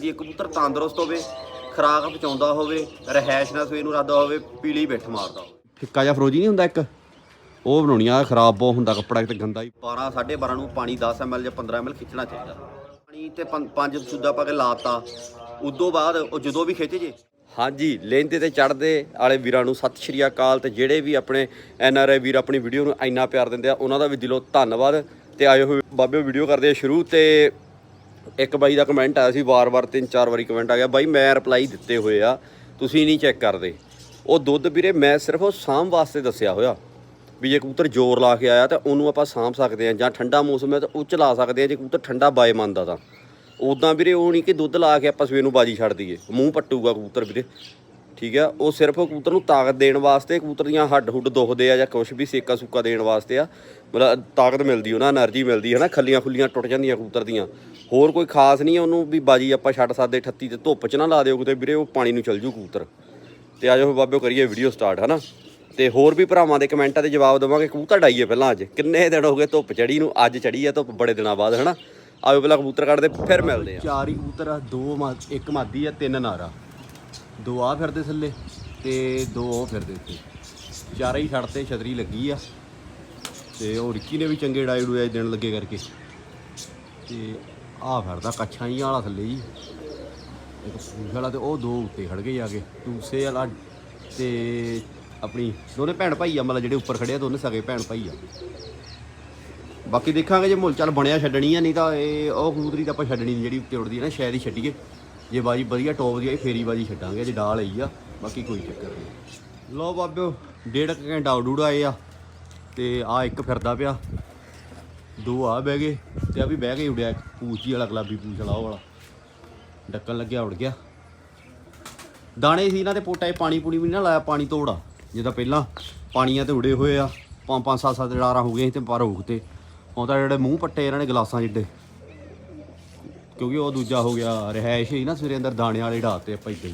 ਜੀ ਕਬੂਤਰ ਤੰਦਰੁਸਤ ਹੋਵੇ ਖਰਾਕ ਪਹੁੰਚਾਉਂਦਾ ਹੋਵੇ ਰਹਿائش ਨਾਲ ਸਵੇਰ ਨੂੰ ਰੱਦਾ ਹੋਵੇ ਪੀਲੀ ਬਿੱਠ ਮਾਰਦਾ ਹੋਵੇ। ਫਿੱਕਾ ਜਾਂ ਫਰੋਜੀ ਨਹੀਂ ਹੁੰਦਾ ਇੱਕ? ਉਹ ਬਣਾਉਣੀ ਆ ਖਰਾਬ ਬਹੁਤ ਹੁੰਦਾ ਕੱਪੜਾ ਤੇ ਗੰਦਾ ਹੀ। 12 12.5 ਨੂੰ ਪਾਣੀ 10 ml ਜਾਂ 15 ml ਖਿੱਚਣਾ ਚਾਹੀਦਾ। ਪਾਣੀ ਤੇ ਪੰਜ ਸੁੱਦਾ ਪਾ ਕੇ ਲਾਤਾ। ਉਦੋਂ ਬਾਅਦ ਉਹ ਜਦੋਂ ਵੀ ਖਿੱਚ ਜੇ। ਹਾਂਜੀ ਲੈਂਦੇ ਤੇ ਚੜਦੇ ਵਾਲੇ ਵੀਰਾਂ ਨੂੰ ਸਤਿ ਸ਼੍ਰੀ ਅਕਾਲ ਤੇ ਜਿਹੜੇ ਵੀ ਆਪਣੇ ਐਨ ਆਰ ਆਈ ਵੀਰ ਆਪਣੀ ਵੀਡੀਓ ਨੂੰ ਇੰਨਾ ਪਿਆਰ ਦਿੰਦੇ ਆ ਉਹਨਾਂ ਦਾ ਵੀ ਦਿਲੋਂ ਧੰਨਵਾਦ ਤੇ ਆਏ ਹੋਏ। ਬਾਬੇ ਵੀਡੀਓ ਕਰਦੇ ਆ ਸ਼ੁਰੂ ਤੇ ਇੱਕ ਬਾਈ ਦਾ ਕਮੈਂਟ ਆਇਆ ਸੀ ਵਾਰ-ਵਾਰ ਤਿੰਨ ਚਾਰ ਵਾਰੀ ਕਮੈਂਟ ਆ ਗਿਆ। ਬਾਈ, ਮੈਂ ਰਿਪਲਾਈ ਦਿੱਤੇ ਹੋਏ ਆ, ਤੁਸੀਂ ਨਹੀਂ ਚੈੱਕ ਕਰਦੇ। ਉਹ ਦੁੱਧ ਵੀਰੇ, ਮੈਂ ਸਿਰਫ ਉਹ ਸਾਂਭ ਵਾਸਤੇ ਦੱਸਿਆ ਹੋਇਆ। ਵੀ ਜੇ ਕਬੂਤਰ ਜ਼ੋਰ ਲਾ ਕੇ ਆਇਆ ਤਾਂ ਉਹਨੂੰ ਆਪਾਂ ਸਾਂਭ ਸਕਦੇ ਆ ਜਾਂ ਠੰਡਾ ਮੌਸਮ ਹੈ ਤਾਂ ਉਹ ਚਲਾ ਸਕਦੇ ਆ ਜੇ ਕਬੂਤਰ ਠੰਡਾ ਬਾਏ ਮੰਨਦਾ ਤਾਂ। ਉਦਾਂ ਵੀਰੇ, ਉਹ ਨਹੀਂ ਕਿ ਦੁੱਧ ਲਾ ਕੇ ਆਪਾਂ ਸਵੇਰ ਨੂੰ ਬਾਜੀ ਛੱਡ ਦਈਏ। ਮੂੰਹ ਪੱਟੂਗਾ ਕਬੂਤਰ ਵੀਰੇ। ਠੀਕ ਆ, ਉਹ ਸਿਰਫ ਕਬੂਤਰ ਨੂੰ ਤਾਕਤ ਦੇਣ ਵਾਸਤੇ, ਕਬੂਤਰ ਦੀਆਂ ਹੱਡ ਹੁੱਡ ਦੁਖਦੇ ਆ ਜਾਂ ਕੁਝ ਵੀ ਸੇਕਾ ਸੁੱਕਾ ਦੇਣ ਵਾਸਤੇ ਆ। ਮਤਲਬ ਤਾਕਤ ਮਿਲਦੀ, ਉਹਨਾਂ એનર્ਜੀ ਮਿਲਦੀ ਹੈ ਨਾ ਖੱਲੀਆਂ ਖੁੱਲੀਆਂ ਟੁੱਟ ਜਾਂਦੀਆਂ ਕਬੂਤਰ ਦੀਆਂ। ਹੋਰ ਕੋਈ ਖਾਸ ਨਹੀਂ ਹੈ ਉਹਨੂੰ ਵੀ ਬਾਜੀ ਆਪਾਂ ਛੱਡ ਸਕਦੇ 38 ਤੇ ਧੁੱਪ 'ਚ ਨਾ ਲਾ ਦਿਓ ਕਿਤੇ ਵੀਰੇ, ਉਹ ਪਾਣੀ ਨੂੰ ਚਲ ਜੂ ਕਬੂਤਰ। ਤੇ ਆਜੋ ਫਿਰ ਬਾਬਿਓ ਕਰੀਏ ਵੀਡੀਓ ਸਟਾਰਟ ਹਨਾ? ਤੇ ਹੋਰ ਵੀ ਭਰਾਵਾਂ ਦੇ ਕਮੈਂਟਾਂ ਦੇ ਜਵਾਬ ਦੇਵਾਂਗੇ, ਕਬੂਤਰ ਡਾਈਏ ਪਹਿਲਾਂ ਅੱਜ। ਕਿੰਨੇ ਦਿਨ ਹੋ ਗਏ ਧੁੱਪ ਚੜੀ ਨੂੰ, ਅੱਜ ਚੜੀ ਆ ਧੁੱਪ ਬੜੇ ਦਿਨਾਂ ਬਾਅਦ, ਹਨਾ? ਆਜੋ ਪਹਿਲਾਂ ਕਬੂਤਰ ਕੱਢਦੇ, ਫਿਰ ਮਿਲਦੇ ਆ। ਚਾਰ ਹੀ ਕਬੂਤਰ ਆ, ਦੋ ਮਾ- ਇੱਕ ਮਾਦੀ ਆ, ਤਿੰਨ ਨਾਰਾ। ਦੋ ਆ ਫਿਰਦੇ ਥੱਲੇ ਤੇ ਦੋ ਉਹ ਫਿਰਦੇ ਉੱਤੇ। ਚਾਰੇ ਹੀ ਛੱਡ ਤੇ ਛਤਰੀ ਲੱਗੀ ਆ। ਤੇ ਉਹ ਰਿੱਕੀ ਨੇ ਵੀ ਚੰਗੇ ਡਾਈ ਡੂਏ ਦੇਣ ਲੱਗੇ ਕਰਕੇ। ਤੇ ਆ ਫਿਰਦਾ ਕੱਛਾਂ ਹੀ ਵਾਲਾ ਥੱਲੇ ਜੀ। ਇੱਕ ਪੂਛ ਵਾਲਾ ਤੇ ਉਹ ਦੋ ਉੱਤੇ ਖੜ ਗਏ ਜਾ ਕੇ। ਟੂਸੇ ਵਾਲਾ ਤੇ ਆਪਣੀ ਦੋਨੇ ਭੈਣ ਭਾਈ ਆ, ਮਤਲਬ ਜਿਹੜੇ ਉੱਪਰ ਖੜੇ ਆ, ਦੋਨੇ ਸਗੇ ਭੈਣ ਭਾਈ ਆ। ਬਾਕੀ ਦੇਖਾਂਗੇ ਜੇ ਮੁੱਲ ਚੱਲ ਬਣਿਆ ਛੱਡਣੀ ਆ, ਨਹੀਂ ਤਾਂ ਇਹ ਉਹ ਕਬੂਤਰੀ ਤਾਂ ਆਪਾਂ ਛੱਡਣੀ ਨਹੀਂ, ਜਿਹੜੀ ਉੱਤੇ ਉੱਡਦੀ ਹੈ ਨਾ, ਸ਼ਾਇਦ ਹੀ ਛੱਡੀਏ। ਜੇ ਬਾਜੀ ਵਧੀਆ, ਟੌਪ ਦੀ ਆਈ, ਫੇਰੀ ਬਾਜੀ ਛੱਡਾਂਗੇ, ਜੇ ਡਾਲ ਆਈ ਆ, ਬਾਕੀ ਕੋਈ ਚੱਕਰ ਨਹੀਂ। ਲੋ ਬਾਬਿਓ, ਡੇਢ ਕੁ ਘੰਟਾ ਉਡੂੜਾ ਆਏ ਆ, ਤੇ ਆ ਇੱਕ ਫਿਰਦਾ ਪਿਆ। ਦੋ ਆ ਬਹਿ ਗਏ ਤੇ ਆ ਵੀ ਬਹਿ ਕੇ ਉੜਿਆ ਪੂਛੀ ਵਾਲਾ ਗੁਲਾਬੀ ਪੂਛ ਵਾਲਾ ਉਹ ਵਾਲਾ। ਡੱਕਣ ਲੱਗਿਆ ਉੜ ਗਿਆ। ਦਾਣੇ ਸੀ ਇਹਨਾਂ ਦੇ ਪੋਟਾ ਇਹ ਪਾਣੀ ਪੂਣੀ ਵੀ ਨਾ ਲਾਇਆ ਪਾਣੀ ਤੋੜਾ ਜਿੱਦਾਂ ਪਹਿਲਾਂ ਪਾਣੀਆਂ ਤੇ ਉੜੇ ਹੋਏ ਆ ਪੰਜ ਪੰਜ ਸੱਤ ਸੱਤ ਡਾਰਾਂ ਹੋ ਗਏ ਸੀ ਤੇ ਪਰ ਹੋ ਤੇ ਹੁਣ ਤਾਂ ਜਿਹੜੇ ਮੂੰਹ ਪੱਟੇ ਇਹਨਾਂ ਨੇ ਗਲਾਸਾਂ ਜਿੱਡੇ ਕਿਉਂਕਿ ਉਹ ਦੂਜਾ ਹੋ ਗਿਆ ਰਹਿائش ਹੀ ਨਾ ਸਵੇਰੇ ਅੰਦਰ ਦਾਣੇ ਵਾਲੇ ਢਾਤੇ ਆਪਾਂ ਇੱਦਾਂ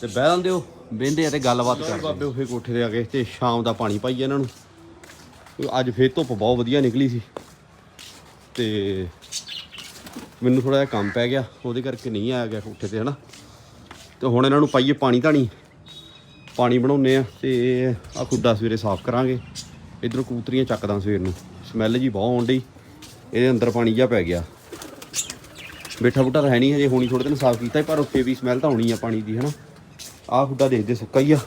ਤੇ ਬਹਿ ਜਾਂਦੇ ਹੋ ਬਹਿੰਦੇ ਆ ਤੇ ਗੱਲਬਾਤ ਕਰਦੇ ਬਾਬੇ ਉਹੇ ਕੋਠੇ ਤੇ ਆ ਗਏ ਤੇ ਸ਼ਾਮ ਦਾ ਪਾਣੀ ਪਾਈ ਇਹਨਾਂ ਨੂੰ। ਅੱਜ ਫੇਰ ਧੁੱਪ ਬਹੁਤ ਵਧੀਆ ਨਿਕਲੀ ਸੀ। ਤੇ ਮੈਨੂੰ ਥੋੜਾ ਜਿਹਾ ਕੰਮ ਪੈ ਗਿਆ, ਉਹਦੇ ਕਰਕੇ ਨਹੀਂ ਆਇਆ ਗਿਆ ਕੋਠੇ ਤੇ ਹਨਾ। ਤੇ ਹੁਣ ਇਹਨਾਂ ਨੂੰ ਪਾਈਏ ਪਾਣੀ ਧਾਣੀ। ਪਾਣੀ ਬਣਾਉਨੇ ਆ ਤੇ ਆ ਖੁੱਡਾ ਸਵੇਰੇ ਸਾਫ਼ ਕਰਾਂਗੇ। ਇਧਰੋਂ ਕਬੂਤਰੀਆਂ ਚੱਕਦਾ ਸਵੇਰ ਨੂੰ। ਸਮੈਲ ਜੀ ਬਹੁਤ ਆਉਣ ਡਈ। ਇਹਦੇ ਅੰਦਰ ਪਾਣੀ ਜਿਹਾ ਪੈ ਗਿਆ। ਬੈਠਾ ਬੁੱਟਾ ਤਾਂ ਹੈ ਨਹੀਂ ਹਜੇ, ਹੋਣੀ ਥੋੜੇ ਦਿਨ ਸਾਫ਼ ਕੀਤਾ ਪਰ ਉੱਥੇ ਵੀ ਸਮੈਲ ਤਾਂ ਆਉਣੀ ਆ ਪਾਣੀ ਦੀ, ਹਨਾ। ਆਹ ਖੁੱਡਾ ਦੇਖਦੇ ਸੁੱਕਾ ਹੀ ਆ।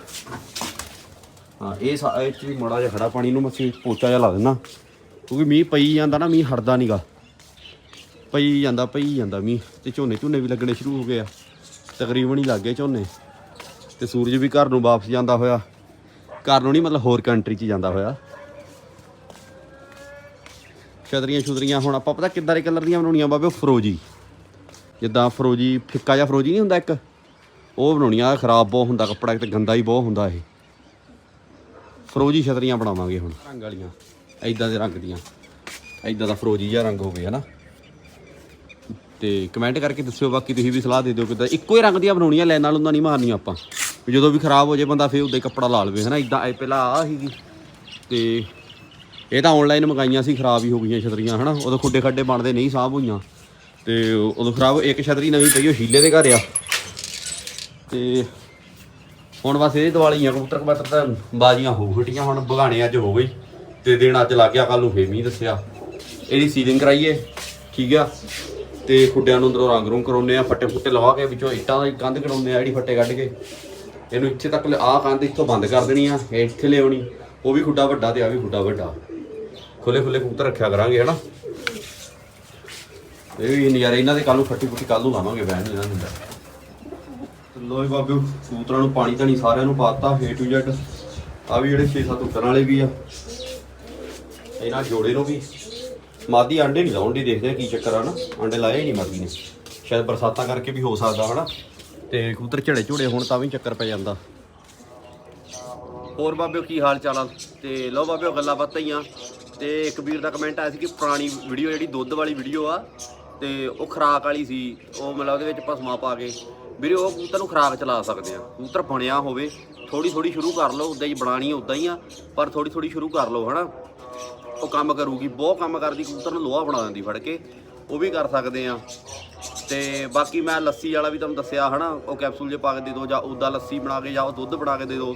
ਹਾਂ, ਇਹ ਸਾ- ਇਹ ਚ ਵੀ ਮੜਾ ਜਿਹਾ ਖੜਾ ਪਾਣੀ ਨੂੰ ਮੱਛੀ ਪੋਚਾ ਜਿਹਾ ਲਾ ਦੇਣਾ ਕਿਉਂਕਿ ਮੀਂਹ ਪਈ ਜਾਂਦਾ ਨਾ, ਮੀਂਹ ਹਟਦਾ ਨਹੀਂਗਾ ਪਈ ਜਾਂਦਾ ਪਈ ਜਾਂਦਾ ਮੀਂਹ। ਤੇ ਝੋਨੇ ਝੋਨੇ ਵੀ ਲੱਗਣੇ ਸ਼ੁਰੂ ਹੋ ਗਏ ਆ। ਤਕਰੀਬਨ ਹੀ ਲੱਗ ਗਏ ਝੋਨੇ। ਤੇ ਸੂਰਜ ਵੀ ਘਰ ਨੂੰ ਵਾਪਸ ਜਾਂਦਾ ਹੋਇਆ। ਘਰ ਨੂੰ ਨਹੀਂ, ਮਤਲਬ ਹੋਰ ਕੰਟਰੀ 'ਚ ਜਾਂਦਾ ਹੋਇਆ। ਛਤਰੀਆਂ ਛੁਤਰੀਆਂ, ਹੁਣ ਆਪਾਂ ਪਤਾ ਕਿੱਦਾਂ ਦੇ ਕਲਰ ਦੀਆਂ ਬਣਾਉਣੀਆਂ ਬਾਬੇ, ਉਹ ਫਰੋਜੀ। ਜਿੱਦਾਂ ਫਰੋਜੀ, ਫਿੱਕਾ ਜਿਹਾ ਫਰੋਜੀ ਨਹੀਂ ਹੁੰਦਾ ਇੱਕ? ਉਹ ਬਣਾਉਣੀਆਂ ਖਰਾਬ ਬਹੁਤ ਹੁੰਦਾ, ਕੱਪੜਾ ਤੇ ਗੰਦਾ ਹੀ ਬਹੁਤ ਹੁੰਦਾ ਇਹ। ਫਰੋਜੀ ਛਤਰੀਆਂ ਬਣਾਵਾਂਗੇ ਹੁਣ। ਰੰਗ ਵਾਲੀਆਂ ਐਦਾਂ ਦੇ ਰੰਗ ਦੀਆਂ। ਐਦਾਂ ਦਾ ਫਰੋਜੀ ਜਿਹਾ ਰੰਗ ਹੋਵੇ, ਹਨਾ? ਤੇ ਕਮੈਂਟ ਕਰਕੇ ਦੱਸਿਓ, ਬਾਕੀ ਤੁਸੀਂ ਵੀ ਸਲਾਹ ਦੇ ਦਿਓ ਕਿਦਾਂ। ਇੱਕੋ ਹੀ ਰੰਗ ਦੀਆਂ ਬਣਾਉਣੀਆਂ, ਲੈਣ ਨਾਲ ਉਹਨਾਂ ਨਹੀਂ ਮਾਰਨੀਆਂ ਆਪਾਂ। ਵੀ ਜਦੋਂ ਵੀ ਖਰਾਬ ਹੋ ਜੇ ਬੰਦਾ, ਫੇਰ ਉਦਾਂ ਹੀ ਕੱਪੜਾ ਲਾ ਲਵੇ, ਹਨਾ? ਇਦਾਂ ਇਹ ਪਹਿਲਾਂ ਆ ਸੀਗੀ। ਤੇ ਇਹ ਤਾਂ ਆਨਲਾਈਨ ਮੰਗਾਈਆਂ ਸੀ, ਖਰਾਬ ਹੀ ਹੋ ਗਈਆਂ ਛਤਰੀਆਂ, ਹਨਾ? ਉਦੋਂ ਖੁੱਡੇ ਖੱਡੇ ਬਣਦੇ ਨਹੀਂ, ਸਾਂਭ ਹੋਈਆਂ। ਤੇ ਉਦੋਂ ਖਰਾਬ, ਇੱਕ ਛਤਰੀ ਨਵੀਂ ਪਈ ਉਹ ਸ਼ੀਲੇ ਦੇ ਘਰ ਆ। ਤੇ ਹੁਣ ਬਸ ਇਹ ਦਿਵਾਲੀਆਂ ਕਬੂਤਰ ਕਬੂਤਰ ਤਾਂ ਬਾਜੀਆਂ ਹੋ ਹਟੀਆਂ, ਹੁਣ ਬਗਾਣੇ ਅੱਜ ਹੋ ਗਈ ਤੇ ਦਿਨ ਅੱਜ ਲੱਗ ਗਿਆ ਕੱਲ ਨੂੰ ਫੇਮੀ ਦੱਸਿਆ। ਇਹਦੀ ਸੀਲਿੰਗ ਕਰਾਈਏ, ਠੀਕ ਆ? ਤੇ ਖੁੱਡਿਆਂ ਨੂੰ ਅੰਦਰੋਂ ਰੰਗ ਰੂੰਗ ਕਰਾਉਨੇ ਆ, ਫੱਟੇ ਫੁੱਟੇ ਲਵਾ ਕੇ ਵਿੱਚੋਂ ਇੱਟਾਂ ਦੀ ਕੰਧ ਕਰਾਉਨੇ ਆ, ਜਿਹੜੀ ਫੱਟੇ ਕੱਢ ਕੇ। ਇਹਨੂੰ ਇੱਥੇ ਤੱਕ ਆਹ ਕੰਧ ਇੱਥੋਂ ਬੰਦ ਕਰ ਦੇਣੀ ਆ, ਇਹ ਇੱਥੇ ਲਿਆਉਣੀ। ਉਹ ਵੀ ਖੁੱਡਾ ਵੱਡਾ ਤੇ ਆ ਵੀ ਖੁੱਡਾ ਵੱਡਾ। ਖੁੱਲੇ ਖੁੱਲੇ ਕਬੂਤਰ ਰੱਖਿਆ ਕਰਾਂਗੇ, ਹਨਾ? ਇਹ ਵੀ ਨਜ਼ਾਰੇ, ਇਹਨਾਂ ਦੇ ਕੱਲ ਨੂੰ ਫੱਟੀ ਫੁੱਟੀ ਕੱਲ ਨੂੰ ਲਾਵਾਂਗੇ ਬੈਨ ਇਹਨਾਂ ਦੇ ਲੋਏ ਬਾਬੇ ਕਬੂਤਰਾਂ ਨੂੰ ਪਾਣੀ ਤਾਂ ਨਹੀਂ ਸਾਰਿਆਂ ਨੂੰ ਪਾਤਾ ਏ ਟੂ ਜ਼ੈਡ ਆ ਵੀ ਜਿਹੜੇ 6-7 ਉੱਤਰਾਂ ਵਾਲੇ ਵੀ ਆ। ਇਹਨਾਂ ਜੋੜੇ ਨੂੰ ਵੀ। ਮਾਦੀ ਅੰਡੇ ਨਹੀਂ ਲਾਉਣ ਦੀ, ਦੇਖਦੇ ਆ ਕੀ ਚੱਕਰ ਆ ਨਾ। ਅੰਡੇ ਲਾਏ ਹੀ ਨਹੀਂ ਮਾਦੀ ਨੇ। ਸ਼ਾਇਦ ਬਰਸਾਤਾਂ ਕਰਕੇ ਵੀ ਹੋ ਸਕਦਾ, ਹਨਾ। ਤੇ ਕਬੂਤਰ ਝੜੇ ਝੁੜੇ ਹੁਣ ਤਾਂ ਵੀ ਚੱਕਰ ਪੈ ਜਾਂਦਾ। ਹੋਰ ਬਾਬਿਓ, ਕੀ ਹਾਲ ਚਾਲ ਆ? ਤੇ ਲੋ ਬਾਬਿਓ, ਗੱਲਾਂ ਬਾਤਾਂ ਹੀ ਆ। ਤੇ ਇੱਕ ਵੀਰ ਦਾ ਕਮੈਂਟ ਆਇਆ ਸੀ ਕਿ ਪੁਰਾਣੀ ਵੀਡੀਓ ਜਿਹੜੀ ਦੁੱਧ ਵਾਲੀ ਵੀਡੀਓ ਆ, ਤੇ ਉਹ ਖਰਾਕ ਵਾਲੀ ਸੀ। ਉਹ ਮਤਲਬ ਉਹਦੇ ਵਿੱਚ ਭਸਮਾ ਪਾ ਕੇ। ਵੀਰੇ, ਉਹ ਕਬੂਤਰ ਨੂੰ ਖਰਾਕ ਚਲਾ ਸਕਦੇ ਆ। ਕਬੂਤਰ ਬਣਿਆ ਹੋਵੇ ਥੋੜੀ ਥੋੜੀ ਸ਼ੁਰੂ ਕਰ ਲਓ, ਉਦਾਂ ਹੀ ਬਣਾਣੀ ਉਦਾਂ ਹੀ ਆ, ਪਰ ਥੋੜੀ ਥੋੜੀ ਸ਼ੁਰੂ ਕਰ ਲਓ, ਹਨਾ। ਉਹ ਕੰਮ ਕਰੂਗੀ, ਬਹੁਤ ਕੰਮ ਕਰਦੀ, ਕਬੂਤਰ ਨੂੰ ਲੋਹਾ ਬਣਾ ਦਿੰਦੀ ਫੜ ਕੇ, ਉਹ ਵੀ ਕਰ ਸਕਦੇ ਆ। ਤੇ ਬਾਕੀ ਮੈਂ ਲੱਸੀ ਵਾਲਾ ਵੀ ਤੁਹਾਨੂੰ ਦੱਸਿਆ, ਹਨਾ, ਉਹ ਕੈਪਸੂਲ ਜੇ ਪਾ ਕੇ ਦੇ ਦਿਓ ਜਾਂ ਉਦਾਂ ਲੱਸੀ ਬਣਾ ਕੇ, ਜਾਂ ਉਹ ਦੁੱਧ ਬਣਾ ਕੇ ਦੇ ਦਿਓ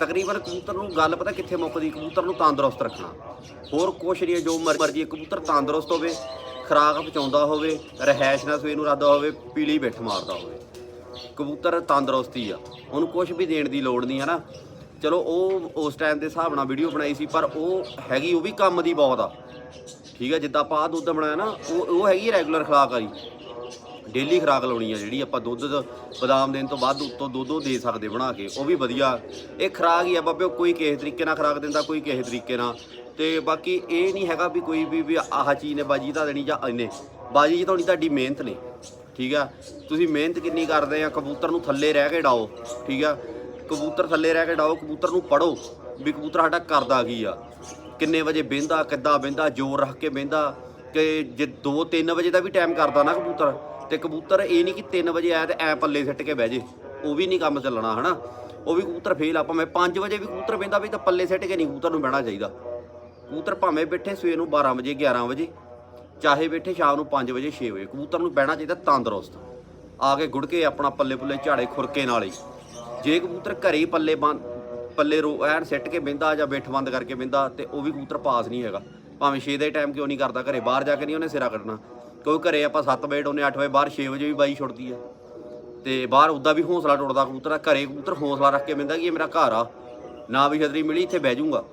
ਤਕਰੀਬਨ ਕਬੂਤਰ ਨੂੰ ਗੱਲ ਪਤਾ ਕਿੱਥੇ ਮੁੱਕਦੀ, ਕਬੂਤਰ ਨੂੰ ਤੰਦਰੁਸਤ ਰੱਖਣਾ। ਹੋਰ ਕੁਛ ਨਹੀਂ, ਜੋ ਮਰਜ਼ੀ ਕਬੂਤਰ ਤੰਦਰੁਸਤ ਹੋਵੇ, ਖਰਾਕ ਪਹੁੰਚਾਉਂਦਾ ਹੋਵੇ ਰਹਿائش ਨਾਲ ਸਵੇਰ ਨੂੰ ਰਾਦਾ ਹੋਵੇ, ਪੀਲੀ ਬਿੱਠ ਮਾਰਦਾ ਹੋਵੇ। ਕਬੂਤਰ ਤੰਦਰੁਸਤੀ ਆ। ਉਹਨੂੰ ਕੁਝ ਵੀ ਦੇਣ ਦੀ ਲੋੜ ਨਹੀਂ ਹੈ ਨਾ ਚਲੋ, ਉਹ ਉਸ ਟਾਈਮ ਦੇ ਹਿਸਾਬ ਨਾਲ ਵੀਡੀਓ ਬਣਾਈ ਸੀ, ਪਰ ਉਹ ਹੈਗੀ, ਉਹ ਵੀ ਕੰਮ ਦੀ ਬਹੁਤ ਆ। ਠੀਕ ਆ, ਜਿੱਦਾਂ ਆਪਾਂ ਆਹ ਦੁੱਧ ਬਣਾਇਆ ਨਾ, ਉਹ ਉਹ ਹੈਗੀ ਰੈਗੂਲਰ ਖੁਰਾਕ ਵਾਲੀ। ਡੇਲੀ ਖੁਰਾਕ ਲਾਉਣੀ ਆ, ਜਿਹੜੀ ਆਪਾਂ ਦੁੱਧ ਬਦਾਮ ਦੇਣ ਤੋਂ ਬਾਅਦ ਉੱਤੋਂ ਦੁੱਧ ਉਹ ਦੇ ਸਕਦੇ ਬਣਾ ਕੇ, ਉਹ ਵੀ ਵਧੀਆ। ਇਹ ਖੁਰਾਕ ਹੀ ਆ ਬਾਬੇ ਕੋਈ ਕਿਸੇ ਤਰੀਕੇ ਨਾਲ ਖੁਰਾਕ ਦਿੰਦਾ, ਕੋਈ ਕਿਸੇ ਤਰੀਕੇ ਨਾਲ। ਤੇ ਬਾਕੀ ਇਹ ਨਹੀਂ ਹੈਗਾ ਵੀ ਕੋਈ ਵੀ ਵੀ ਆਹ ਚੀਜ਼ ਨੇ, ਬਾਜੀ ਤਾਂ ਦੇਣੀ ਜਾਂ ਇਹਨੇ। ਬਾਜੀ ਜਿਤਾਉਣੀ ਤੁਹਾਡੀ ਮਿਹਨਤ ਨੇ। ਠੀਕ ਆ? ਤੁਸੀਂ ਮਿਹਨਤ ਕਿੰਨੀ ਕਰਦੇ ਆ, ਕਬੂਤਰ ਨੂੰ ਥੱਲੇ ਰਹਿ ਕੇ ਡਾਓ, ਠੀਕ ਆ? ਕਬੂਤਰ ਥੱਲੇ ਰਹਿ ਕੇ ਡਾਓ, ਕਬੂਤਰ ਨੂੰ ਪੜੋ ਵੀ ਕਬੂਤਰ ਸਾਡਾ ਕਰਦਾ ਕੀ ਆ? ਕਿੰਨੇ ਵਜੇ ਬਹਿੰਦਾ, ਕਿੱਦਾਂ ਬਹਿੰਦਾ, ਜ਼ੋਰ ਰੱਖ ਕੇ ਬਹਿੰਦਾ? ਕਿ ਜੇ 2-3 ਵਜੇ ਦਾ ਵੀ ਟਾਈਮ ਕਰਦਾ ਨਾ ਕਬੂਤਰ, ਤੇ ਕਬੂਤਰ ਇਹ ਨਹੀਂ ਕਿ 3 ਵਜੇ ਆਇਆ ਤੇ ਐ ਪੱਲੇ ਸਿੱਟ ਕੇ ਬਹਿ ਜੇ, ਉਹ ਵੀ ਨਹੀਂ ਕੰਮ ਚੱਲਣਾ, ਹਨਾ? ਉਹ ਵੀ ਕਬੂਤਰ ਫੇਲ ਆ, ਭਾਵੇਂ 5 ਵਜੇ ਵੀ ਕਬੂਤਰ ਬਹਿੰਦਾ ਵੀ ਤਾਂ ਪੱਲੇ ਸਿੱਟ ਕੇ ਨਹੀਂ ਕਬੂਤਰ ਨੂੰ ਬਹਿਣਾ ਚਾਹੀਦਾ। ਕਬੂਤਰ ਭਾਵੇਂ ਬੈਠੇ ਸਵੇਰ ਨੂੰ 12 ਵਜੇ 11 ਵਜੇ ਚਾਹੇ ਬੈਠੇ ਸ਼ਾਮ ਨੂੰ 5 ਵਜੇ 6 ਵਜੇ। ਕਬੂਤਰ ਨੂੰ ਬਹਿਣਾ ਚਾਹੀਦਾ ਤੰਦਰੁਸਤ। ਆ ਕੇ ਗੁੜ ਕੇ ਆਪਣਾ ਪੱਲੇ ਪੁੱਲੇ ਝਾੜੇ ਖੁਰਕੇ ਨਾਲ ਹੀ। ਜੇ ਕਬੂਤਰ ਘਰੇ ਹੀ ਪੱਲੇ ਬੰਦ ਪੱਲੇ ਰੋ, ਐਨ ਸਿੱਟ ਕੇ ਬਿੰਦਾ ਜਾਂ ਬਿੱਠ ਬੰਦ ਕਰਕੇ ਬਿੰਦਾ ਤੇ ਉਹ ਵੀ ਕਬੂਤਰ ਪਾਸ ਨਹੀਂ ਹੈਗਾ। ਭਾਵੇਂ 6 ਦੇ ਟਾਈਮ ਕਿਉਂ ਨਹੀਂ ਕਰਦਾ, ਘਰੇ ਬਾਹਰ ਜਾ ਕੇ ਨਹੀਂ ਉਹਨੇ ਸਿਰਾ ਕੱਢਣਾ। ਕਿਉਂਕਿ ਘਰੇ ਆਪਾਂ 7 ਵਜੇ ਉਹਨੇ 8 ਵਜੇ ਬਾਹਰ 6 ਵਜੇ ਵੀ ਬਾਈ ਛੁੱਟਦੀ ਆ। ਤੇ ਬਾਹਰ ਉੱਦਾਂ ਵੀ ਹੌਸਲਾ ਟੁੱਟਦਾ ਕਬੂਤਰ ਦਾ। ਘਰੇ ਕਬੂਤਰ ਹੌਸਲਾ ਰੱਖ ਕੇ ਬਿੰਦਾ ਕਿ ਇਹ ਮੇਰਾ ਘਰ ਆ। ਨਾ ਵੀ ਛਤਰੀ ਮਿਲੀ, ਇੱਥੇ ਬਹਿ ਜਾਊਂਗਾ।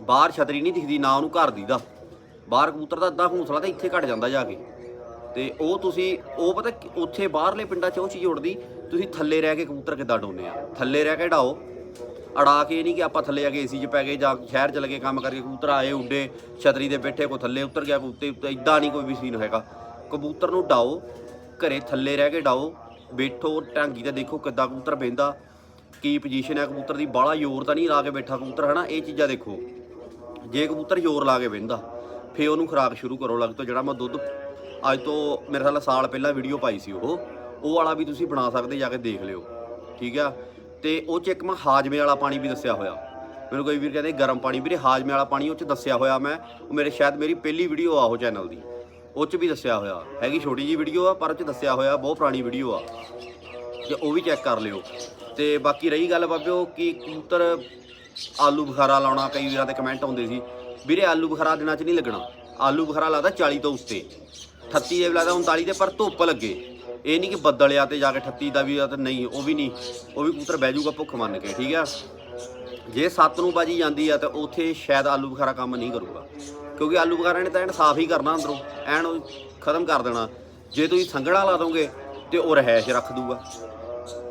ਬਾਹਰ ਛਤਰੀ ਨਹੀਂ ਦਿਖਦੀ, ਨਾ ਉਹਨੂੰ ਘਰ ਦੀਦਾ। ਬਾਹਰ ਕਬੂਤਰ ਦਾ ਅੱਧਾ ਹੌਸਲਾ ਤਾਂ ਇੱਥੇ ਘਟ ਜਾਂਦਾ ਜਾ ਕੇ। ਤੇ ਉਹ ਤੁਸੀਂ, ਉਹ ਪਤਾ ਉੱਥੇ ਬਾਹਰਲੇ ਪਿੰਡਾਂ 'ਚ ਉਹ ਚੀਜ਼ ਉੜਦੀ ਤੁਸੀਂ ਥੱਲੇ ਰਹਿ ਕੇ ਕਬੂਤਰ ਕਿੱਦਾਂ ਡਾਉਂਦੇ ਆ? ਥੱਲੇ ਰਹਿ ਕੇ ਢਾਓ। ਅੜਾ ਕੇ ਨਹੀਂ ਕਿ ਆਪਾਂ ਥੱਲੇ ਆ ਕੇ ਏਸੀ 'ਚ ਪੈ ਗਏ ਜਾਂ ਸ਼ਹਿਰ ਚ ਲੱਗੇ ਕੰਮ ਕਰਕੇ ਕਬੂਤਰ ਆਏ ਉੱਡੇ, ਛਤਰੀ ਦੇ ਬੈਠੇ ਕੋ ਥੱਲੇ ਉਤਰ ਗਿਆ ਕੋ ਉੱਤੇ ਉੱਤੇ ਇਦਾਂ ਨਹੀਂ ਕੋਈ ਵੀ ਸੀਨ ਹੈਗਾ। ਕਬੂਤਰ ਨੂੰ ਡਾਓ ਘਰੇ ਥੱਲੇ ਰਹਿ ਕੇ ਡਾਓ ਬੈਠੋ ਟਾਂਗੀ ਤੇ ਦੇਖੋ ਕਿੱਦਾਂ ਕਬੂਤਰ ਬਹਿੰਦਾ। ਕੀ ਪੋਜੀਸ਼ਨ ਹੈ ਕਬੂਤਰ ਦੀ? ਬਾਹਲਾ ਜ਼ੋਰ ਤਾਂ ਨਹੀਂ ਲਾ ਕੇ ਬੈਠਾ ਕਬੂਤਰ, ਹਨਾ? ਇਹ ਚੀਜ਼ਾਂ ਦੇਖੋ। ਜੇ ਕਬੂਤਰ ਜ਼ੋਰ ਲਾ ਕੇ ਬਹਿੰਦਾ ਫੇ ਉਹਨੂੰ ਖੁਰਾਕ ਸ਼ੁਰੂ ਕਰੋ ਲੱਗ ਤੋਂ ਜਿਹੜਾ ਮੈਂ ਦੁੱਧ ਅੱਜ ਤੋਂ ਮੇਰੇ ਖਿਆਲ ਨਾਲ ਸਾਲ ਪਹਿਲਾਂ ਵੀਡੀਓ ਪਾਈ ਸੀ ਉਹ ਉਹ ਵਾਲਾ ਵੀ ਤੁਸੀਂ ਬਣਾ ਸਕਦੇ ਜਾ ਕੇ ਦੇਖ ਲਿਓ, ਠੀਕ ਆ? ਤੇ ਉਹ ਚ ਇੱਕ ਮੈਂ ਹਾਜਮੇ ਵਾਲਾ ਪਾਣੀ ਵੀ ਦੱਸਿਆ ਹੋਇਆ। ਮੈਨੂੰ ਕੋਈ ਵੀਰ ਕਹਿੰਦੇ ਗਰਮ ਪਾਣੀ, ਵੀਰੇ ਹਾਜਮੇ ਵਾਲਾ ਪਾਣੀ ਉਹ ਚ ਦੱਸਿਆ ਹੋਇਆ ਮੈਂ, ਉਹ ਮੇਰੇ ਸ਼ਾਇਦ ਮੇਰੀ ਪਹਿਲੀ ਵੀਡੀਓ ਆ ਉਹ ਚੈਨਲ ਦੀ, ਉਹ ਚ ਵੀ ਦੱਸਿਆ ਹੋਇਆ। ਹੈਗੀ ਛੋਟੀ ਜੀ ਵੀਡੀਓ ਆ, ਪਰ ਉਹ ਚ ਦੱਸਿਆ ਹੋਇਆ, ਬਹੁਤ ਪੁਰਾਣੀ ਵੀਡੀਓ ਆ। ਤੇ ਉਹ ਵੀ ਚੈੱਕ ਕਰ ਲਿਓ। ਤੇ ਬਾਕੀ ਰਹੀ ਗੱਲ ਬਾਬਿਓ ਕਿ ਕਬੂਤਰ ਆਲੂ ਬੁਖਾਰਾ ਲਾਉਣਾ, ਕਈ ਵੀਰਾਂ ਦੇ ਕਮੈਂਟ ਆਉਂਦੇ ਸੀ। ਵੀਰੇ ਆਲੂ ਬੁਖਾਰਾ ਦਿਨਾਂ 'ਚ ਨਹੀਂ ਲੱਗਣਾ। ਆਲੂ ਬੁਖਾਰਾ ਲੱਗਦਾ 40 ਤੋਂ ਉੱਤੇ 38 ਦੇ ਲੱਗਦਾ 39 ਦੇ ਪਰ ਧੁੱਪ ਲੱਗੇ। ਇਹ ਨਹੀਂ ਕਿ ਬੱਦਲ ਆ ਤੇ ਜਾ ਕੇ 38 ਦਾ ਵੀ ਆ ਤੇ ਨਹੀਂ, ਉਹ ਵੀ ਨਹੀਂ। ਉਹ ਵੀ ਕੂਤਰ ਬਹਿ ਜਾਊਗਾ ਭੁੱਖ ਮੰਨ ਕੇ, ਠੀਕ ਆ? ਜੇ 7 ਨੂੰ ਬਾਜੀ ਜਾਂਦੀ ਆ ਤਾਂ ਉਥੇ ਸ਼ਾਇਦ ਆਲੂ ਬੁਖਾਰਾ ਕੰਮ ਨਹੀਂ ਕਰੂਗਾ। ਕਿਉਂਕਿ ਆਲੂ ਬੁਖਾਰਾ ਨੇ ਤਾਂ ਐਨ ਸਾਫ਼ ਹੀ ਕਰਨਾ ਅੰਦਰੋਂ। ਐਨ ਉਹ ਖਤਮ ਕਰ ਦੇਣਾ। ਜੇ ਤੁਸੀਂ ਸੰਘਣਾ ਲਾ ਦੋਗੇ ਤੇ ਉਹ ਰਹਿਸ਼ ਰੱਖ ਦੂਗਾ।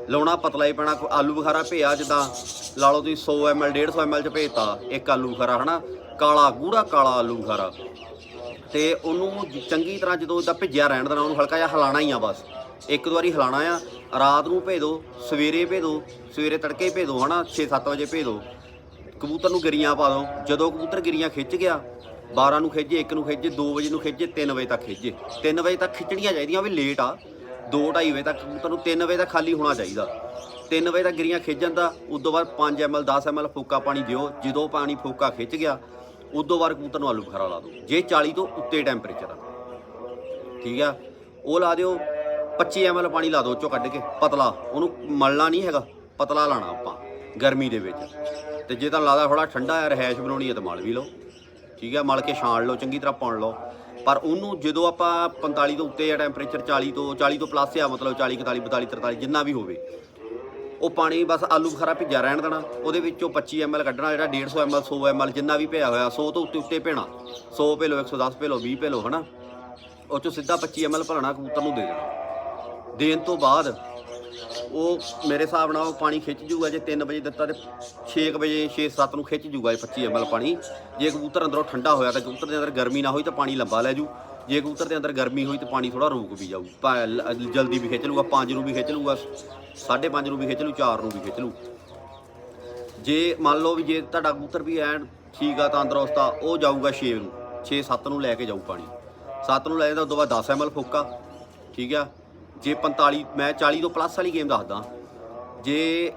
ਲਾਉਣਾ ਪਤਲਾ ਹੀ ਪੈਣਾ, ਆਲੂ ਬੁਖਾਰਾ ਭੇਆ ਜਦਾਂ ਲਾ ਲਓ ਤੁਸੀਂ 100 ml 150 ml ਚ ਭੇਜਤਾ, ਇੱਕ ਆਲੂ ਬੁਖਾਰਾ, ਹਨਾ? ਕਾਲਾ ਗੂੜਾ, ਕਾਲਾ ਆਲੂ ਬੁਖਾਰਾ ਤੇ ਉਹਨੂੰ ਚੰਗੀ ਤਰ੍ਹਾਂ ਜਦੋਂ ਇਦਾਂ ਭਿੱਜਿਆ ਰਹਿਣ ਦੇਣਾ, ਉਹਨੂੰ ਹਲਕਾ ਜਿਹਾ ਹਿਲਾਣਾ ਹੀ ਆ ਬਸ। ਇੱਕ ਦੋ ਵਾਰੀ ਹਿਲਾਣਾ ਆ, ਰਾਤ ਨੂੰ ਭੇਜ ਦਿਓ ਸਵੇਰੇ ਭੇਜ ਦਿਓ ਸਵੇਰੇ ਤੜਕੇ ਭੇਜ ਦਿਓ ਹਨਾ? 6-7 ਵਜੇ ਭੇਜ ਦਿਓ ਕਬੂਤਰ ਨੂੰ ਗਿਰੀਆਂ ਪਾ ਦਿਓ ਜਦੋਂ ਕਬੂਤਰ ਗਿਰੀਆਂ ਖਿੱਚ ਗਿਆ 12 ਨੂੰ ਖਿੱਚੇ 1 ਨੂੰ ਖਿੱਚੇ 2 ਵਜੇ ਨੂੰ ਖਿੱਚੇ 3 ਵਜੇ ਤੱਕ ਖਿੱਚੇ 3 ਵਜੇ ਤੱਕ ਖਿੱਚਣੀਆਂ ਚਾਹੀਦੀਆਂ ਵੀ ਲੇਟ ਆ। 2:30 ਵਜੇ ਤੱਕ ਕਬੂਤਰ ਨੂੰ 3 ਵਜੇ ਤੱਕ ਖਾਲੀ ਹੋਣਾ ਚਾਹੀਦਾ। 3 ਵਜੇ ਤੱਕ ਗਿਰੀਆਂ ਖਿੱਚ ਜਾਂਦਾ, ਉਦੋਂ ਬਾਅਦ 5 ml 10 ml ਫੋਕਾ ਪਾਣੀ ਦਿਓ। ਜਦੋਂ ਪਾਣੀ ਫੋਕਾ ਖਿੱਚ ਗਿਆ ਉਦੋਂ ਬਾਅਦ ਕਬੂਤਰ ਨੂੰ ਆਲੂ ਬੁਖਾਰਾ ਲਾ ਦਿਓ। ਜੇ 40 ਤੋਂ ਉੱਤੇ ਟੈਂਪਰੇਚਰ ਆ। ਠੀਕ ਆ? ਉਹ ਲਾ ਦਿਓ 25 ml ਪਾਣੀ ਲਾ ਦਿਓ ਚੋਂ ਕੱਢ ਕੇ, ਪਤਲਾ। ਉਹਨੂੰ ਮਲਣਾ ਨਹੀਂ ਹੈਗਾ, ਪਤਲਾ ਲਾਣਾ ਆਪਾਂ, ਗਰਮੀ ਦੇ ਵਿੱਚ। ਤੇ ਜੇ ਤਾਂ ਲਾਦਾ ਥੋੜਾ ਠੰਡਾ ਹੈ ਰਹਿਸ਼ ਬਣਾਉਣੀ ਹੈ ਤਾਂ ਮਲ ਵੀ ਲਓ। ਠੀਕ ਆ? ਮਲ ਕੇ ਛਾਣ ਲਓ, ਚੰਗੀ ਤਰ੍ਹਾਂ ਪਾਉਣ ਲਓ। ਪਰ ਉਹਨੂੰ ਜਦੋਂ ਆਪਾਂ 45 ਤੋਂ ਉੱਤੇ ਆ ਟੈਂਪਰੇਚਰ 40 ਤੋਂ 40 ਤੋਂ ਪਲੱਸ ਆ, ਮਤਲਬ 40 41 42 43 ਜਿੰਨਾ ਵੀ ਹੋਵੇ ਉਹ ਪਾਣੀ ਬਸ ਆਲੂ ਬੁਖਾਰਾ ਭਿੱਜਾ ਰਹਿਣ ਦੇਣਾ। ਉਹਦੇ ਵਿੱਚੋਂ 25 ml ਕੱਢਣਾ, ਜਿਹੜਾ 150 ml 100 ml ਜਿੰਨਾ ਵੀ ਭਿਆ ਹੋਇਆ 100 ਤੋਂ ਉੱਤੇ ਉੱਤੇ ਭੇਣਾ। 100 ਭੇ ਲਓ 110 ਭੇ ਲਓ 20 ਭੇ ਲਓ ਹਨਾ? ਉਹ ਚੋਂ ਸਿੱਧਾ 25 ml ਭਰਣਾ ਕਬੂਤਰ ਨੂੰ ਦੇ ਦੇਣਾ। ਦੇਣ ਤੋਂ ਬਾਅਦ ਉਹ ਮੇਰੇ ਹਿਸਾਬ ਨਾਲ ਉਹ ਪਾਣੀ ਖਿੱਚ ਜੂਗਾ ਜੇ 3 ਵਜੇ ਦਿੱਤਾ ਤੇ 6 ਵਜੇ 6-7 ਨੂੰ ਖਿੱਚ ਜੂਗਾ ਇਹ 25 ml ਪਾਣੀ। ਜੇ ਕਬੂਤਰ ਅੰਦਰੋਂ ਠੰਡਾ ਹੋਇਆ ਤਾਂ ਕਬੂਤਰ ਦੇ ਅੰਦਰ ਗਰਮੀ ਨਾ ਹੋਈ ਤਾਂ ਪਾਣੀ ਲੰਬਾ ਲੈ ਜੂ। ਜੇ ਕਬੂਤਰ ਦੇ ਅੰਦਰ ਗਰਮੀ ਹੋਈ ਤਾਂ ਪਾਣੀ ਥੋੜਾ ਰੋਕ ਵੀ ਜਾਊ। ਪਾ, ਲ- ਜਲਦੀ ਵੀ ਖਿੱਚ ਲੂਗਾ 5 ਨੂੰ ਵੀ ਖਿੱਚ ਲੂਗਾ 5.5 ਨੂੰ ਵੀ ਖਿੱਚ ਲੂ 4 ਨੂੰ ਵੀ ਖਿੱਚ ਲੂ ਜੇ ਮੰਨ ਲਓ ਵੀ ਜੇ ਤੁਹਾਡਾ ਕਬੂਤਰ ਵੀ ਐਨ ਠੀਕ ਆ, ਤੰਦਰੁਸਤ ਆ, ਉਹ ਜਾਊਗਾ 6 ਨੂੰ 6-7 ਨੂੰ ਲੈ ਕੇ ਜਾਊ ਪਾਣੀ। 7 ਨੂੰ ਲੈ ਜਾਂਦਾ, ਉਦੋਂ ਬਾਅਦ 10 ml ਫੋਕਾ ਠੀਕ ਆ। ਜੇ 45 ਮੈਂ 40 ਤੋਂ ਪਲੱਸ ਵਾਲੀ ਗੇਮ ਦੱਸਦਾ। ਜੇ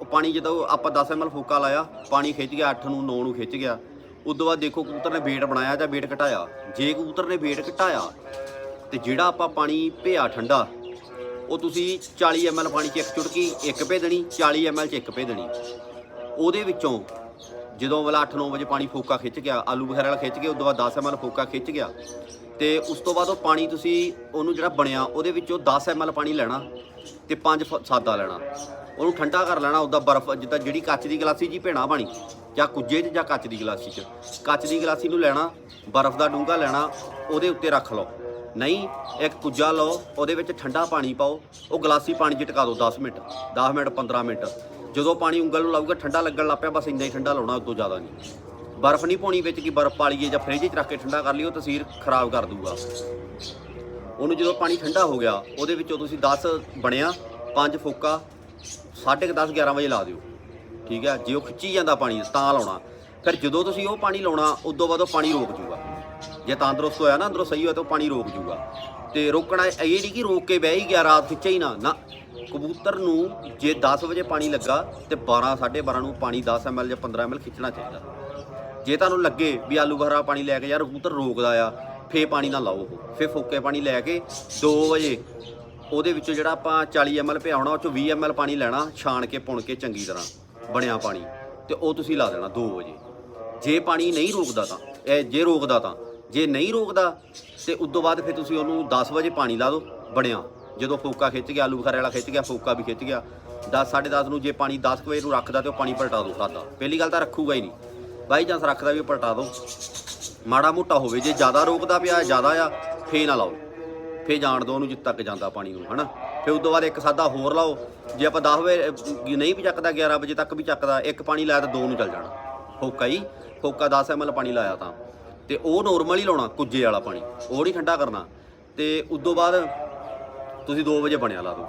ਉਹ ਪਾਣੀ ਜਦੋਂ ਆਪਾਂ 10 ml ਫੋਕਾ ਲਾਇਆ ਪਾਣੀ ਖਿੱਚ ਗਿਆ 8 ਨੂੰ 9 ਨੂੰ ਖਿੱਚ ਗਿਆ ਉਦੋਂ ਬਾਅਦ ਦੇਖੋ ਕਬੂਤਰ ਨੇ ਵੇਟ ਬਣਾਇਆ ਜਾਂ ਵੇਟ ਘਟਾਇਆ। ਜੇ ਕਬੂਤਰ ਨੇ ਵੇਟ ਘਟਾਇਆ, ਤੇ ਜਿਹੜਾ ਆਪਾਂ ਪਾਣੀ ਭਿਆ ਠੰਡਾ, ਉਹ ਤੁਸੀਂ 40 ml ਪਾਣੀ 'ਚ ਇੱਕ ਚੁਟਕੀ, ਇੱਕ ਭੇ ਦੇਣੀ 40 ml 'ਚ ਇੱਕ ਭੇ ਦੇਣੀ। ਉਹਦੇ ਵਿੱਚੋਂ ਜਦੋਂ ਵਾਲਾ 8-9 ਵਜੇ ਪਾਣੀ ਫੋਕਾ ਖਿੱਚ ਗਿਆ, ਆਲੂ ਵਗੈਰਾ ਵਾਲਾ ਖਿੱਚ ਗਿਆ, ਉਸ ਤੋਂ ਬਾਅਦ 10 ml ਫੋਕਾ ਖਿੱਚ ਗਿਆ, ਤੇ ਉਸ ਤੋਂ ਬਾਅਦ ਉਹ ਪਾਣੀ ਤੁਸੀਂ ਉਹਨੂੰ ਜਿਹੜਾ ਬਣਿਆ, ਉਹਦੇ ਵਿੱਚੋਂ 10 ml ਪਾਣੀ ਲੈਣਾ ਤੇ 5 ਸਾਦਾ ਲੈਣਾ। ਉਹਨੂੰ ਠੰਡਾ ਕਰ ਲੈਣਾ, ਉਹਦਾ ਬਰਫ਼ ਜਿੱਦਾਂ ਜਿਹੜੀ ਕੱਚ ਦੀ ਗਲਾਸੀ ਜੀ ਭੇਣਾ ਪਾਣੀ ਜਾਂ ਕੁੱਜੇ 'ਚ ਜਾਂ ਕੱਚ ਦੀ ਗਲਾਸੀ 'ਚ। ਕੱਚ ਦੀ ਗਲਾਸੀ ਨੂੰ ਲੈਣਾ, ਬਰਫ਼ ਦਾ ਡੂੰਘਾ ਲੈਣਾ, ਉਹਦੇ ਉੱਤੇ ਰੱਖ ਲਓ। ਨਹੀਂ, ਇੱਕ ਕੁੱਜਾ ਲਓ, ਉਹਦੇ ਵਿੱਚ ਠੰਡਾ ਪਾਣੀ ਪਾਓ, ਉਹ ਗਲਾਸੀ ਪਾਣੀ 'ਚ ਟਿਕਾ ਦਿਓ 10 ਮਿੰਟ 10 ਮਿੰਟ 15 ਮਿੰਟ। ਜਦੋਂ ਪਾਣੀ ਉਂਗਲ ਨੂੰ ਲਾਊਗਾ, ਠੰਡਾ ਲੱਗਣ ਲੱਗ ਪਿਆ, ਬਸ ਇੰਨਾ ਹੀ ਠੰਡਾ ਲਾਉਣਾ, ਉਦੋਂ ਜ਼ਿਆਦਾ ਨਹੀਂ। ਬਰਫ਼ ਨਹੀਂ ਪਾਉਣੀ ਵਿੱਚ ਕਿ ਬਰਫ਼ ਪਾ ਲਈਏ ਜਾਂ ਫ੍ਰਿਜ 'ਚ ਰੱਖ ਕੇ ਠੰਡਾ ਕਰ ਲਈਏ ਉਹ ਤਸੀਰ ਖਰਾਬ ਕਰ ਦੂਗਾ ਉਹਨੂੰ ਜਦੋਂ ਪਾਣੀ ਠੰਡਾ ਹੋ ਗਿਆ, ਉਹਦੇ ਵਿੱਚੋਂ ਤੁਸੀਂ 10 ਬਣਿਆ 5 ਫੋਕਾ 10:30 11 ਵਜੇ ਲਾ ਦਿਓ। ਠੀਕ ਹੈ? ਜੇ ਉਹ ਖਿੱਚੀ ਜਾਂਦਾ ਪਾਣੀ, ਤਾਂ ਲਾਉਣਾ। ਫਿਰ ਜਦੋਂ ਤੁਸੀਂ ਉਹ ਪਾਣੀ ਲਾਉਣਾ, ਉਦੋਂ ਬਾਅਦ ਉਹ ਪਾਣੀ ਰੋਕ ਜੂਗਾ। ਜੇ ਤੰਦਰੁਸਤ ਹੋਇਆ ਨਾ, ਅੰਦਰੋਂ ਸਹੀ ਹੋਇਆ, ਤਾਂ ਉਹ ਪਾਣੀ ਰੋਕ ਜੂਗਾ। ਤੇ ਰੋਕਣਾ ਇਹ ਨਹੀਂ ਕਿ ਰੋਕ ਕੇ ਬਹਿ ਹੀ ਗਿਆ, ਰਾਤ ਖਿੱਚਿਆ ਹੀ ਨਾ। ਨਾ, ਕਬੂਤਰ ਨੂੰ ਜੇ 10 ਵਜੇ ਪਾਣੀ ਲੱਗਾ, ਤੇ 12 12:30 ਨੂੰ ਪਾਣੀ 10 ml ਜਾਂ 15 ml ਖਿੱਚਣਾ ਚਾਹੀਦਾ। ਜੇ ਤੁਹਾਨੂੰ ਲੱਗੇ ਵੀ ਆਲੂ ਬਖਰਾ ਪਾਣੀ ਲੈ ਕੇ ਯਾਰ ਕਬੂਤਰ ਰੋਕਦਾ ਆ ਫੇ ਪਾਣੀ ਨਾ ਲਾਓ ਉਹ। ਫੇ ਫੋਕੇ ਪਾਣੀ ਲੈ ਕੇ 2 ਵਜੇ ਉਹਦੇ ਵਿੱਚੋਂ ਜਿਹੜਾ ਆਪਾਂ 40 ml ਪਿਆ ਹੋਣਾ ਉਹ ਚੋਂ 20 ml ਪਾਣੀ ਲੈਣਾ, ਛਾਣ ਕੇ, ਪੁਣ ਕੇ ਚੰਗੀ ਤਰ੍ਹਾਂ। ਬਣਿਆ ਪਾਣੀ ਤੇ ਉਹ ਤੁਸੀਂ ਲਾ ਦੇਣਾ 2 ਵਜੇ। ਜੇ ਪਾਣੀ ਨਹੀਂ ਰੋਕਦਾ ਤਾਂ, ਇਹ ਜੇ ਰੋਕਦਾ ਤਾਂ, ਜੇ ਨਹੀਂ ਰੋਕਦਾ ਤੇ ਉਸ ਤੋਂ ਬਾਅਦ ਫਿਰ ਤੁਸੀਂ ਉਹਨੂੰ 10 ਵਜੇ ਪਾਣੀ ਲਾ ਦਿਓ ਬਣਿਆ। ਜਦੋਂ ਫੋਕਾ ਖਿੱਚ ਗਿਆ, ਆਲੂ ਬੁਖਾਰੇ ਵਾਲਾ ਖਿੱਚ ਗਿਆ, ਫੋਕਾ ਵੀ ਖਿੱਚ ਗਿਆ 10 10:30 ਨੂੰ ਜੇ ਪਾਣੀ 10 ਕੁ ਵਜੇ ਨੂੰ ਰੱਖਦਾ ਤੇ ਉਹ ਪਾਣੀ ਪਲਟਾ ਦਿਓ ਸਾਦਾ ਪਹਿਲੀ ਗੱਲ ਤਾਂ ਰੱਖੂਗਾ ਹੀ ਨਹੀਂ। ਬਾਈ ਚਾਂਸ ਰੱਖਦਾ ਵੀ ਪਲਟਾ ਦਿਓ। ਮਾੜਾ ਮੋਟਾ ਹੋਵੇ, ਜੇ ਜ਼ਿਆਦਾ ਰੋਕਦਾ ਪਿਆ, ਜ਼ਿਆਦਾ ਆ ਫੇ ਨਾ ਲਾਓ। ਫੇ ਜਾਣ ਦੋ ਉਹਨੂੰ ਜਿੱਤ ਤੱਕ ਜਾਂਦਾ ਪਾਣੀ ਨੂੰ, ਹਨਾ? ਫਿਰ ਉਸ ਤੋਂ ਬਾਅਦ ਇੱਕ ਸਾਦਾ ਹੋਰ ਲਾਓ। ਜੇ ਆਪਾਂ 10 ਵਜੇ ਨਹੀਂ ਵੀ ਚੱਕਦਾ 11 ਵਜੇ ਤੱਕ ਵੀ ਚੱਕਦਾ, ਇੱਕ ਪਾਣੀ ਲਾਇਆ ਤਾਂ ਦੋ ਨੂੰ ਚੱਲ ਜਾਣਾ। ਫੋਕਾ ਹੀ ਫੋਕਾ 10 ml ਪਾਣੀ ਲਾਇਆ ਤਾਂ। ਤੇ ਉਹ ਨੋਰਮਲ ਹੀ ਲਾਉਣਾ, ਕੁੱਜੇ ਵਾਲਾ ਪਾਣੀ। ਉਹ ਨਹੀਂ ਠੰਡਾ ਕਰਨਾ। ਤੇ ਉਸ ਤੋਂ ਬਾਅਦ ਤੁਸੀਂ 2 ਵਜੇ ਬਣਿਆ ਲਾ ਦਿਓ।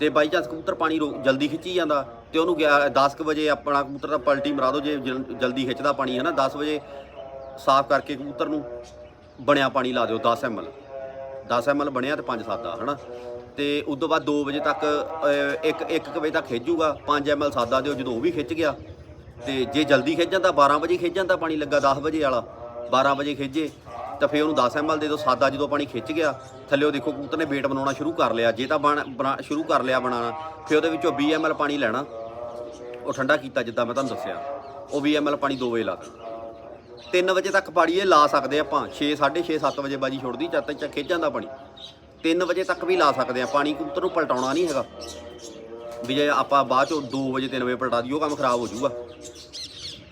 ਤੇ ਬਾਈ ਚਾਂਸ ਕਬੂਤਰ ਪਾਣੀ ਰੋ- ਜਲਦੀ ਖਿੱਚੀ ਜਾਂਦਾ। ਤੇ ਉਹਨੂੰ 10 ਵਜੇ ਆਪਣਾ ਕਬੂਤਰ ਦਾ ਪਲਟੀ ਮਰਾ ਦਿਓ, ਜੇ ਜਲ- ਜਲਦੀ ਖਿੱਚਦਾ ਪਾਣੀ ਹੈ ਨਾ 10 ਵਜੇ ਸਾਫ਼ ਕਰਕੇ ਕਬੂਤਰ ਨੂੰ ਬਣਿਆ ਪਾਣੀ ਲਾ ਦਿਓ 10 ml 10 ml ਬਣਿਆ ਤੇ 5 ਸਾਦਾ ਹਨਾ। ਤੇ ਉਸ ਤੋਂ ਬਾਅਦ 2 ਵਜੇ ਤੱਕ ਅਹ, ਇੱਕ ਇੱਕ ਕੁ ਵਜੇ ਤੱਕ ਖਿੱਚੂਗਾ 5 ml ਸਾਦਾ ਦਿਓ ਜਦੋਂ ਉਹ ਵੀ ਖਿੱਚ ਗਿਆ। ਤੇ ਜੇ ਜਲਦੀ ਖਿੱਚ ਜਾਂਦਾ 12 ਵਜੇ ਖਿੱਚ ਜਾਂਦਾ ਪਾਣੀ ਲੱਗਾ 10 ਵਜੇ ਵਾਲਾ। 12 ਵਜੇ ਖਿੱਚੇ ਤਾਂ ਫਿਰ ਉਹਨੂੰ 10 ml ਦੇ ਦਿਓ। ਸਾਦਾ ਜਦੋਂ ਪਾਣੀ ਖਿੱਚ ਗਿਆ ਥੱਲੇ ਉਹ ਦੇਖੋ ਕਬੂਤਰ ਨੇ ਵੇਟ ਬਣਾਉਣਾ ਸ਼ੁਰੂ ਕਰ ਲਿਆ। ਜੇ ਤਾਂ ਬਣ ਬਣਾ- ਸ਼ੁਰੂ ਕਰ ਲਿਆ ਬਣਾਉਣਾ ਫਿਰ ਉਹਦੇ ਵਿੱਚੋਂ 20 ml ਪਾਣੀ ਲੈਣਾ। ਉਹ ਠੰਡਾ ਕੀਤਾ ਜਿੱਦਾਂ ਮੈਂ ਤੁਹਾਨੂੰ ਦੱਸਿਆ। ਉਹ 20 ml ਪਾਣੀ 2 ਵਜੇ ਲਾ ਦੇਣਾ। 3 ਵਜੇ ਤੱਕ ਪਾੜੀ ਇਹ ਲਾ ਸਕਦੇ ਆਪਾਂ। 6 6:30 7 ਵਜੇ ਬਾਜੀ ਛੁੱਟਦੀ ਚੱਤ ਚੱਕ ਖਿੱਚ ਜਾਂਦਾ ਪਾਣੀ। 3 ਵਜੇ ਤੱਕ ਵੀ ਲਾ ਸਕਦੇ ਆ। ਪਾਣੀ ਕਬੂਤਰ ਨੂੰ ਪਲਟਾਉਣਾ ਨਹੀਂ ਹੈਗਾ। ਵੀ ਜੇ ਆਪਾਂ ਬਾਅਦ ਚੋਂ 2 ਵਜੇ 3 ਵਜੇ ਪਲਟਾ ਦਈਏ, ਉਹ ਕੰਮ ਖਰਾਬ ਹੋ ਜਾਊਗਾ।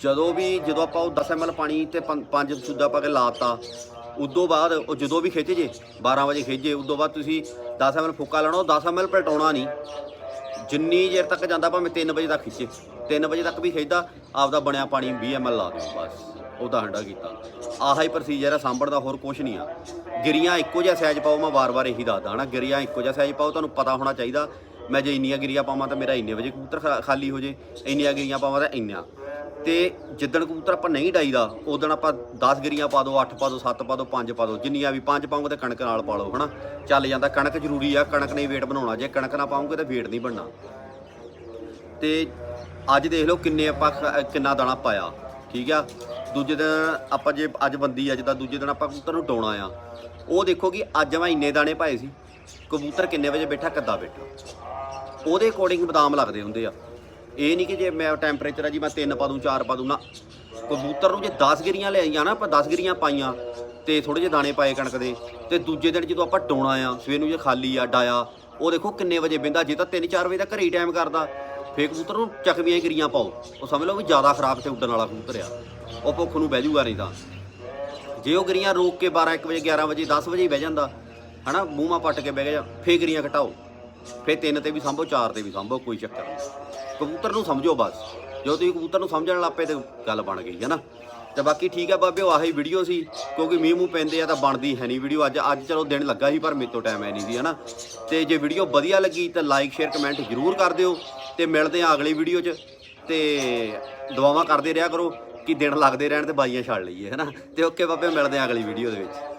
ਜਦੋਂ ਵੀ, ਜਦੋਂ ਆਪਾਂ ਉਹ 10 ml ਪਾਣੀ ਤੇ 5 ਸੁੱਦਾ ਪਾ ਕੇ ਲਾਤਾ, ਉਦੋਂ ਬਾਅਦ ਉਹ ਜਦੋਂ ਵੀ ਖਿੱਚ ਜੇ 12 ਵਜੇ ਖਿੱਚੇ ਉਦੋਂ ਬਾਅਦ ਤੁਸੀਂ 10 ml ਫੁੱਕਾ ਲੈਣਾ ਉਹ 10 ml ਪਲਟਾਉਣਾ ਨਹੀਂ। ਜਿੰਨੀ ਦੇਰ ਤੱਕ ਜਾਂਦਾ ਭਾਵੇਂ 3 ਵਜੇ ਤੱਕ ਖਿੱਚੇ। 3 ਵਜੇ ਤੱਕ ਵੀ ਖਿੱਚਦਾ, ਆਪਦਾ ਬਣਿਆ ਪਾਣੀ 20 ml ਲਾ ਦਿਓ, ਬਸ। ਉਹਦਾ ਹੰਡਾ ਕੀਤਾ। ਆਹ ਹੀ ਪ੍ਰੋਸੀਜਰ ਆ, ਸਾਂਭਣ ਦਾ ਹੋਰ ਕੁਝ ਨਹੀਂ ਆ। ਗਿਰੀਆਂ ਇੱਕੋ ਜਿਹਾ ਸਾਈਜ਼ ਪਾਓ, ਮੈਂ ਵਾਰ-ਵਾਰ ਇਹੀ ਦੱਸਦਾ ਹਨਾ। ਗਿਰੀਆਂ ਇੱਕੋ ਜਿਹਾ ਸਾਈਜ਼ ਪਾਓ, ਤੁਹਾਨੂੰ ਪਤਾ ਹੋਣਾ ਚਾਹੀਦਾ। ਮੈਂ ਜੇ ਇੰਨੀਆਂ ਗਿਰੀਆਂ ਪਾਵਾਂ ਤਾਂ ਮੇਰਾ ਇੰਨੇ ਵਜੇ ਕਬੂਤਰ ਖਾ- ਖਾਲੀ ਹੋ ਜੇ। ਇੰਨੀਆਂ ਗਿਰੀਆਂ ਪਾਵਾਂ ਤਾਂ ਇੰਨਾ। ਤੇ ਜਿੱਦਣ ਕਬੂਤਰ ਆਪਾਂ ਨਹੀਂ ਡਾਈਦਾ, ਉਦੋਂ ਆਪਾਂ 10 ਗਿਰੀਆਂ ਪਾ ਦਿਓ 8 ਪਾ ਦਿਓ 7 ਪਾ ਦਿਓ 5 ਪਾ ਦਿਓ, ਜਿੰਨੀਆਂ ਵੀ 5 ਪਾਉਂਗੇ ਤਾਂ ਕਣਕ ਨਾਲ ਪਾ ਲਓ ਹਨਾ। ਚੱਲ ਜਾਂਦਾ, ਕਣਕ ਜ਼ਰੂਰੀ ਆ, ਕਣਕ ਨੇ ਵੇਟ ਬਣਾਉਣਾ। ਜੇ ਕਣਕ ਨਾ ਪਾਉਂਗੇ ਤਾਂ ਵੇਟ ਨਹੀਂ ਬਣਨਾ। ਤੇ ਅੱਜ ਦੇਖ ਲਓ ਕਿੰਨੇ ਆਪਾਂ ਖ- ਕਿੰਨਾ ਦਾਣਾ ਪਾਇਆ। ਠੀਕ ਆ? ਦੂਜੇ ਦਿਨ ਆਪਾਂ ਜੇ ਅੱਜ ਬੰਦੀ ਆ, ਜਿੱਦਾਂ ਦੂਜੇ ਦਿਨ ਆਪਾਂ ਕਬੂਤਰ ਨੂੰ ਡਾਉਣਾ ਆ। ਉਹ ਦੇਖੋ ਕਿ ਅੱਜ ਮੈਂ ਇੰਨੇ ਦਾਣੇ ਪਾਏ ਸੀ। ਕਬੂਤਰ ਕਿੰਨੇ ਵਜੇ ਬੈਠਾ, ਕਿੱਦਾਂ ਬੈਠਾ? ਉਹਦੇ ਅਕੋਰਡਿੰਗ ਬਦਾਮ ਲੱਗਦੇ ਹੁੰਦੇ ਆ। ਇਹ ਨਹੀਂ ਕਿ ਜੇ ਮੈਂ ਟੈਂਪਰੇਚਰ ਆ ਜੀ, ਮੈਂ 3 ਪਾ ਦੂੰ 4 ਪਾ ਦੂੰ, ਨਾ। ਕਬੂਤਰ ਨੂੰ ਜੇ 10 ਗਿਰੀਆਂ ਲੈ ਲਿਆਈਆਂ ਨਾ, ਆਪਾਂ 10 ਗਿਰੀਆਂ ਪਾਈਆਂ, ਤੇ ਥੋੜੇ ਜਿਹੇ ਦਾਣੇ ਪਾਏ ਕਣਕ ਦੇ, ਤੇ ਦੂਜੇ ਦਿਨ ਜਦੋਂ ਆਪਾਂ ਡੋਣਾ ਆ, ਸਵੇਰ ਨੂੰ ਜੇ ਖਾਲੀ ਆ, ਡਾਇਆ, ਉਹ ਦੇਖੋ ਕਿੰਨੇ ਵਜੇ ਬਿੰਦਾ ਜੇ ਤਾਂ 3-4 ਵਜੇ ਦਾ ਘਰੇ ਹੀ ਟਾਈਮ ਕਰਦਾ। ਫੇਰ ਕਬੂਤਰ ਨੂੰ ਚਕਵੀਆਂ ਹੀ ਗਿਰੀਆਂ ਪਾਓ। ਉਹ ਸਮਝ ਲਓ ਵੀ ਜ਼ਿਆਦਾ ਖਰਾਬ ਤੇ ਉੱਡਣ ਵਾਲਾ ਕਬੂਤਰ ਆ। ਉਹ ਭੁੱਖ ਨੂੰ ਬਹਿ ਜਾਊਗਾ ਨਹੀਂ ਤਾਂ। ਜੇ ਉਹ ਗਿਰੀਆਂ ਰੋਕ ਕੇ 12 1 ਵਜੇ 11 ਵਜੇ 10 ਵਜੇ ਹੀ ਬਹਿ ਜਾਂਦਾ, ਹਨਾ, ਮੂੰਹ ਮਾ ਪੱਟ ਕੇ ਬਹਿ ਗਿਆ, ਫੇਰ ਗਿਰੀਆਂ ਘਟਾਓ ਫੇਰ ਤਿੰਨ ਤੇ ਵੀ ਸੰਭੋ, ਚਾਰ ਤੇ ਵੀ ਸੰਭੋ, ਕੋਈ ਚੱਕਰ ਨਹੀਂ। ਕਬੂਤਰ ਨੂੰ ਸਮਝੋ ਬਸ। ਜਦੋਂ ਤੁਸੀਂ ਕਬੂਤਰ ਨੂੰ ਸਮਝਣ ਲੱਪੇ ਤੇ ਗੱਲ ਬਣ ਗਈ ਹੈ ਨਾ ਤੇ ਬਾਕੀ ਠੀਕ ਆ ਬਾਬਿਓ, ਆਹੀ ਵੀਡੀਓ ਸੀ। ਕਿਉਂਕਿ ਮੀਂਹ ਮੂੰਹ ਪੈਂਦੇ ਆ ਤਾਂ ਬਣਦੀ ਹੈ ਨਹੀਂ ਵੀਡੀਓ ਅੱਜ ਅੱਜ ਚਲੋ ਦਿਨ ਲੱਗਾ ਸੀ, ਪਰ ਮੇਰੇ ਤੋਂ ਟਾਈਮ ਹੈ ਨਹੀਂ ਦੀ ਹਨਾ। ਤੇ ਜੇ ਵੀਡੀਓ ਵਧੀਆ ਲੱਗੀ ਤਾਂ ਲਾਈਕ ਸ਼ੇਅਰ ਕਮੈਂਟ ਜ਼ਰੂਰ ਕਰ ਦਿਓ। ਤੇ ਮਿਲਦੇ ਆ ਅਗਲੀ ਵੀਡੀਓ 'ਚ। ਤੇ ਦੁਆਵਾਂ ਕਰਦੇ ਰਿਹਾ ਕਰੋ ਕਿ ਦਿਨ ਲੱਗਦੇ ਰਹਿਣ ਤੇ ਬਾਈਆਂ ਛੱਡ ਲਈਏ, ਹਨਾ? ਤੇ ਓਕੇ ਬਾਬੇ, ਮਿਲਦੇ ਆ ਅਗਲੀ ਵੀਡੀਓ ਦੇ ਵਿੱਚ।